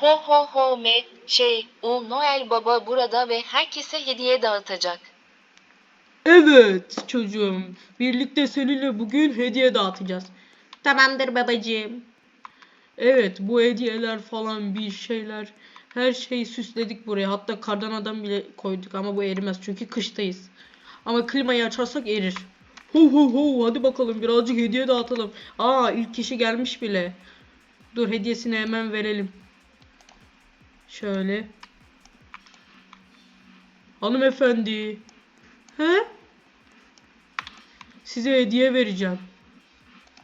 Ho ho ho me şey o Noel Baba burada ve herkese hediye dağıtacak. Evet çocuğum. Birlikte seninle bugün hediye dağıtacağız. Tamamdır babacığım. Evet bu hediyeler falan bir şeyler. Her şeyi süsledik buraya. Hatta kardan adam bile koyduk ama bu erimez çünkü kıştayız. Ama klimayı açarsak erir. Ho ho ho hadi bakalım birazcık hediye dağıtalım. Aa ilk kişi gelmiş bile. Dur hediyesini hemen verelim. Şöyle. Hanımefendi. He? Size hediye vereceğim.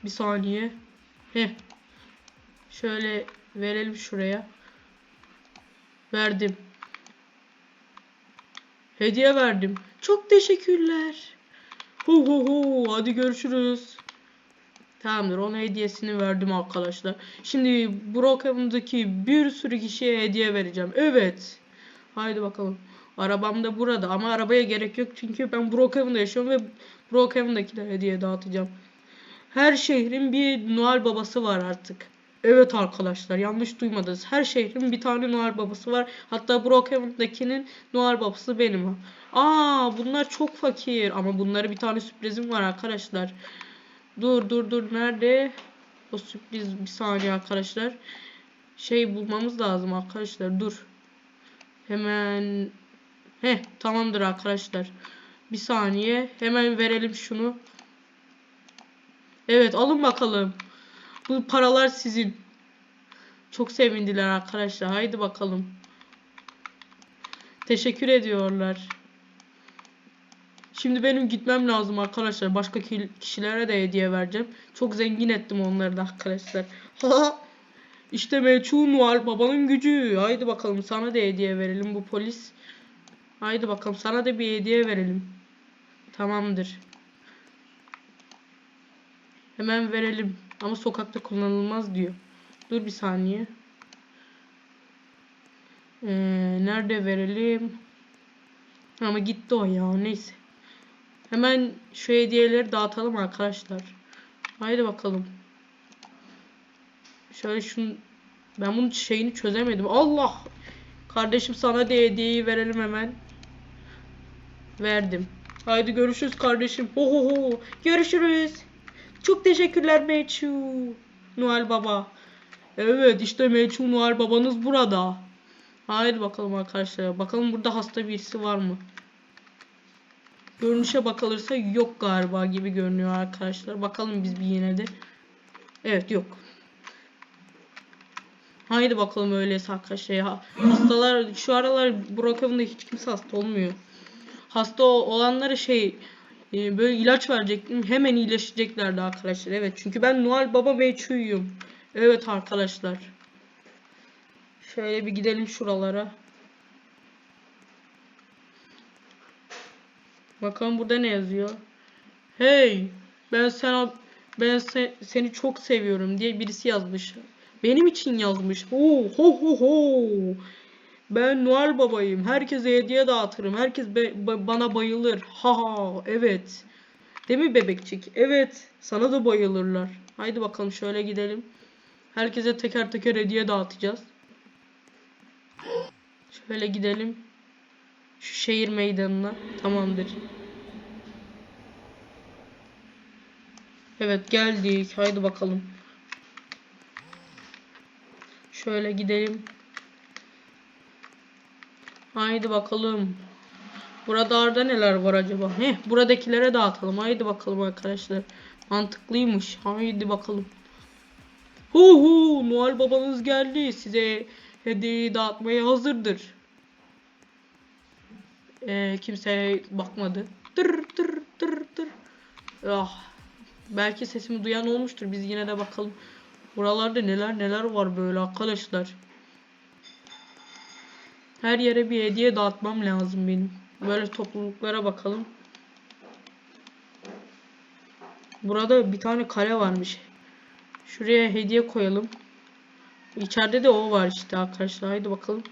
Bir saniye. Heh. Şöyle verelim şuraya. Verdim. Hediye verdim. Çok teşekkürler. Hu hu hu. Hadi görüşürüz. Tamamdır. Ona hediyesini verdim arkadaşlar. Şimdi Brookhaven'daki bir sürü kişiye hediye vereceğim. Evet. Haydi bakalım. Arabam da burada ama arabaya gerek yok çünkü ben Brookhaven'da yaşıyorum ve Brookhaven'dakilere hediye dağıtacağım. Her şehrin bir Noel babası var artık. Evet arkadaşlar yanlış duymadınız. Her şehrin bir tane Noel babası var. Hatta Brookhaven'dakinin Noel babası benim. Aa bunlar çok fakir ama bunlara bir tane sürprizim var arkadaşlar. Dur dur dur nerede? O sürpriz bir saniye arkadaşlar. Şey bulmamız lazım arkadaşlar dur. Hemen Heh tamamdır arkadaşlar. Bir saniye. Hemen verelim şunu. Evet alın bakalım. Bu paralar sizin. Çok sevindiler arkadaşlar. Haydi bakalım. Teşekkür ediyorlar. Şimdi benim gitmem lazım arkadaşlar. Başka ki- kişilere de hediye vereceğim. Çok zengin ettim onları da arkadaşlar. işte meçhul Noel babanın gücü. Haydi bakalım sana da hediye verelim bu polis. Haydi bakalım sana da bir hediye verelim. Tamamdır. Hemen verelim. Ama sokakta kullanılmaz diyor. Dur bir saniye. Ee, nerede verelim? Ama gitti o ya. Neyse. Hemen şu hediyeleri dağıtalım arkadaşlar. Haydi bakalım. Şöyle şunu ben bunun şeyini çözemedim. Allah! Kardeşim sana da hediyeyi verelim hemen. Verdim. Haydi görüşürüz kardeşim. Ho ho ho. Görüşürüz. Çok teşekkürler Meçhu. Noel Baba. Evet işte Meçhu Noel Babanız burada. Haydi bakalım arkadaşlar. Bakalım burada hasta birisi var mı? Görünüşe bakılırsa yok galiba gibi görünüyor arkadaşlar. Bakalım biz bir yine de. Evet yok. Haydi bakalım öyleyse arkadaşlar. Ya. Hastalar şu aralar Brookhaven'da hiç kimse hasta olmuyor. Hasta o- olanlara şey e, böyle ilaç verecektim. Hemen iyileşeceklerdi arkadaşlar. Evet çünkü ben Noel Baba Beyçuyum. Evet arkadaşlar. Şöyle bir gidelim şuralara. Bakalım burada ne yazıyor. Hey, ben sana ben se- seni çok seviyorum diye birisi yazmış. Benim için yazmış. Ho ho ho ho. Ben Noel babayım. Herkese hediye dağıtırım. Herkes be- ba- bana bayılır. Ha ha. Evet. Değil mi bebekçik? Evet. Sana da bayılırlar. Haydi bakalım şöyle gidelim. Herkese teker teker hediye dağıtacağız. Şöyle gidelim. Şu şehir meydanına. Tamamdır. Evet geldik. Haydi bakalım. Şöyle gidelim. Haydi bakalım. Buralarda neler var acaba? Heh, buradakilere dağıtalım. Haydi bakalım arkadaşlar. Mantıklıymış. Haydi bakalım. Hu hu, Noel babanız geldi. Size hediyeyi dağıtmaya hazırdır. Ee, kimse bakmadı. Tır tır tır tır. Ah. Belki sesimi duyan olmuştur. Biz yine de bakalım. Buralarda neler neler var böyle arkadaşlar. Her yere bir hediye dağıtmam lazım benim. Böyle topluluklara bakalım. Burada bir tane kale varmış. Şuraya hediye koyalım. İçeride de o var işte arkadaşlar. Haydi bakalım.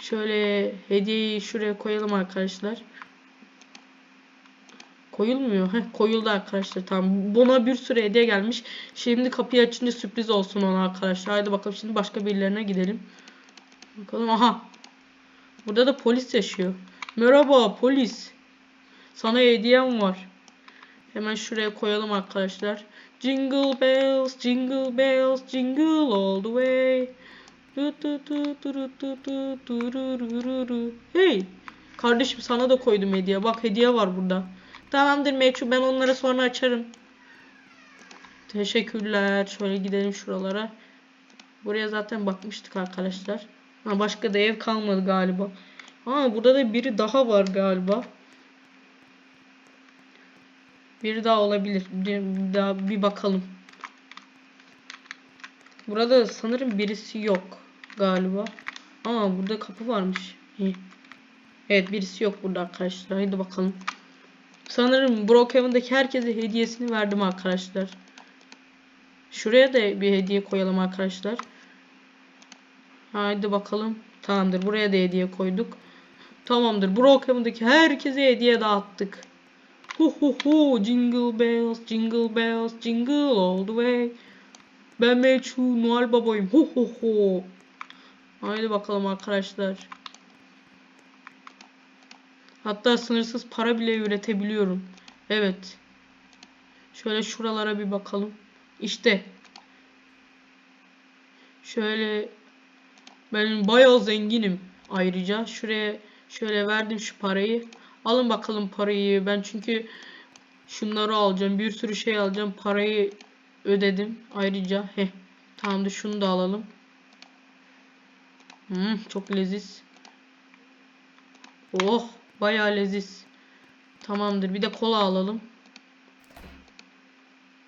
Şöyle hediyeyi şuraya koyalım arkadaşlar. Koyulmuyor. Heh, koyuldu arkadaşlar. Tamam. Buna bir sürü hediye gelmiş. Şimdi kapıyı açınca sürpriz olsun ona arkadaşlar. Haydi bakalım şimdi başka birilerine gidelim. Bakalım aha. Burada da polis yaşıyor. Merhaba polis. Sana hediyem var. Hemen şuraya koyalım arkadaşlar. Jingle bells, jingle bells, jingle all the way. Hey, kardeşim sana da koydum hediye. Bak hediye var burada. Tamamdır Meçhu ben onları sonra açarım. Teşekkürler. Şöyle gidelim şuralara. Buraya zaten bakmıştık arkadaşlar. Ha, başka da ev kalmadı galiba. Ha burada da biri daha var galiba. Biri daha olabilir. Bir, daha bir bakalım. Burada sanırım birisi yok galiba. Aa burada kapı varmış. Evet birisi yok burada arkadaşlar. Haydi bakalım. Sanırım Brookhaven'daki herkese hediyesini verdim arkadaşlar. Şuraya da bir hediye koyalım arkadaşlar. Haydi bakalım. Tamamdır. Buraya da hediye koyduk. Tamamdır. Brookhaven'daki herkese hediye dağıttık. Hu hu hu. Jingle bells, jingle bells, jingle all the way. Ben Meçhu Noel babayım. Hu hu hu. Haydi bakalım arkadaşlar. Hatta sınırsız para bile üretebiliyorum. Evet. Şöyle şuralara bir bakalım. İşte. Şöyle ben bayağı zenginim. Ayrıca şuraya şöyle verdim şu parayı. Alın bakalım parayı. Ben çünkü şunları alacağım. Bir sürü şey alacağım. Parayı ödedim. Ayrıca he. Tamamdır şunu da alalım. Hmm, çok leziz. Oh, bayağı leziz. Tamamdır. Bir de kola alalım.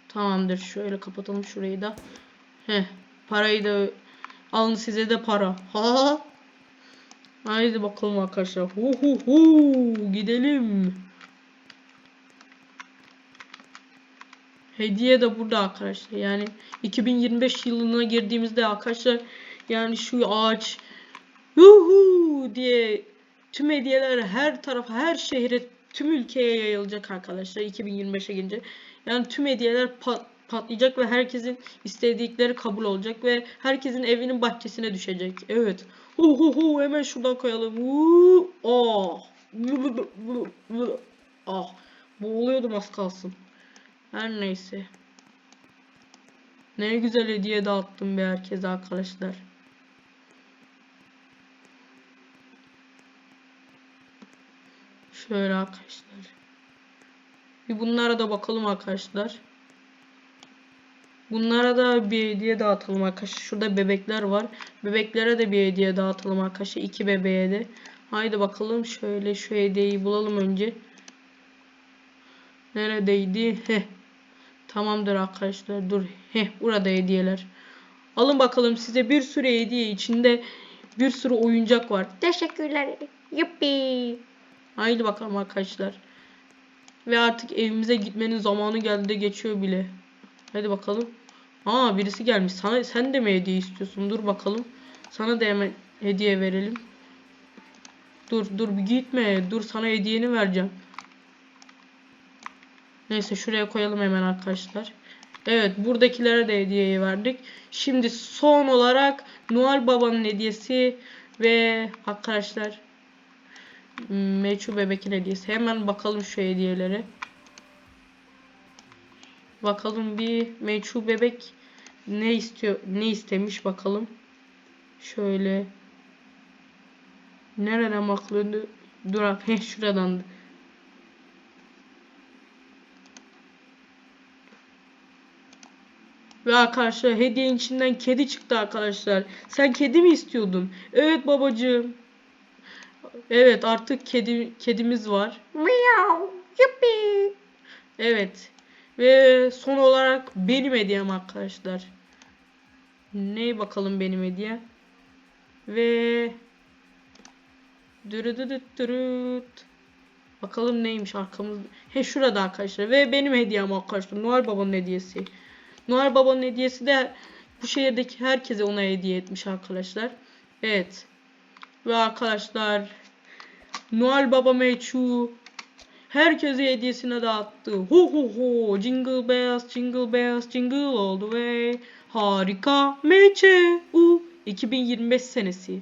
Tamamdır. Şöyle kapatalım şurayı da. Heh. Parayı da alın size de para. Ha. Haydi bakalım arkadaşlar. Hu hu hu. Gidelim. Hediye de burada arkadaşlar. Yani 2025 yılına girdiğimizde arkadaşlar yani şu ağaç yuhu diye tüm hediyeler her tarafa, her şehre, tüm ülkeye yayılacak arkadaşlar 2025'e gelince. Yani tüm hediyeler pat- patlayacak ve herkesin istedikleri kabul olacak ve herkesin evinin bahçesine düşecek. Evet. Hu hu hu hemen şuradan koyalım. Huu, Oh. Ah. Boğuluyordum az kalsın. Her neyse. Ne güzel hediye dağıttım be herkese arkadaşlar. Şöyle arkadaşlar. Bir bunlara da bakalım arkadaşlar. Bunlara da bir hediye dağıtalım arkadaşlar. Şurada bebekler var. Bebeklere de bir hediye dağıtalım arkadaşlar. İki bebeğe de. Haydi bakalım şöyle şu hediyeyi bulalım önce. Neredeydi? Heh. Tamamdır arkadaşlar. Dur. Heh burada hediyeler. Alın bakalım size bir sürü hediye içinde bir sürü oyuncak var. Teşekkürler. Yuppi. Haydi bakalım arkadaşlar. Ve artık evimize gitmenin zamanı geldi de geçiyor bile. Hadi bakalım. Aa birisi gelmiş. Sana sen de mi hediye istiyorsun? Dur bakalım. Sana da hemen hediye verelim. Dur dur bir gitme. Dur sana hediyeni vereceğim. Neyse şuraya koyalım hemen arkadaşlar. Evet buradakilere de hediyeyi verdik. Şimdi son olarak Noel Baba'nın hediyesi ve arkadaşlar Meçhu bebekin hediyesi. Hemen bakalım şu hediyelere. Bakalım bir Meçhu bebek ne istiyor ne istemiş bakalım. Şöyle nereden bakılıyordu? Dur heh şuradan. Ve arkadaşlar hediyenin içinden kedi çıktı arkadaşlar. Sen kedi mi istiyordun? Evet babacığım. Evet artık kedi kedimiz var. Meow. Yuppi. Evet. Ve son olarak benim hediyem arkadaşlar. Ne bakalım benim hediyem? Ve dürüdüdüt Bakalım neymiş arkamızda. He şurada arkadaşlar. Ve benim hediyem arkadaşlar. Noel Baba'nın hediyesi. Noel Baba'nın hediyesi de bu şehirdeki herkese ona hediye etmiş arkadaşlar. Evet. Ve arkadaşlar Noel Baba Meçhu herkese hediyesine dağıttı. Ho ho ho. Jingle bells, jingle bells, jingle all the way. Harika. Meçhu 2025 senesi.